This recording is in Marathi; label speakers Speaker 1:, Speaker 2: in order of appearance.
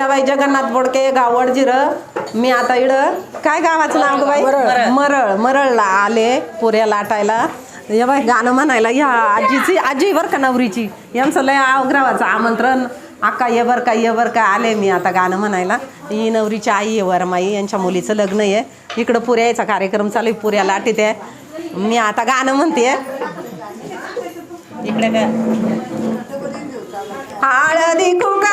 Speaker 1: बाई जगन्नाथ बोडके गावड जिरं. मी आता इड. काय गावाचं नाव ग बाई? मरळ. मरळला आले पुऱ्या लाटायला. या बाई गाणं म्हणायला या आजीची आजी बर का नवरीची? यांचं लय अवग्रावाचं आमंत्रण. अक्का ये बर का ये बर का. आले मी आता गाणं म्हणायला. ही नवरीची आई आहे वरमाई यांच्या मुलीचं लग्न आहे. इकडं पुऱ्याचा कार्यक्रम चालू आहे पुऱ्या लाटीत आहे. मी आता गाणं म्हणते इकडे काय हळदी कुंकाला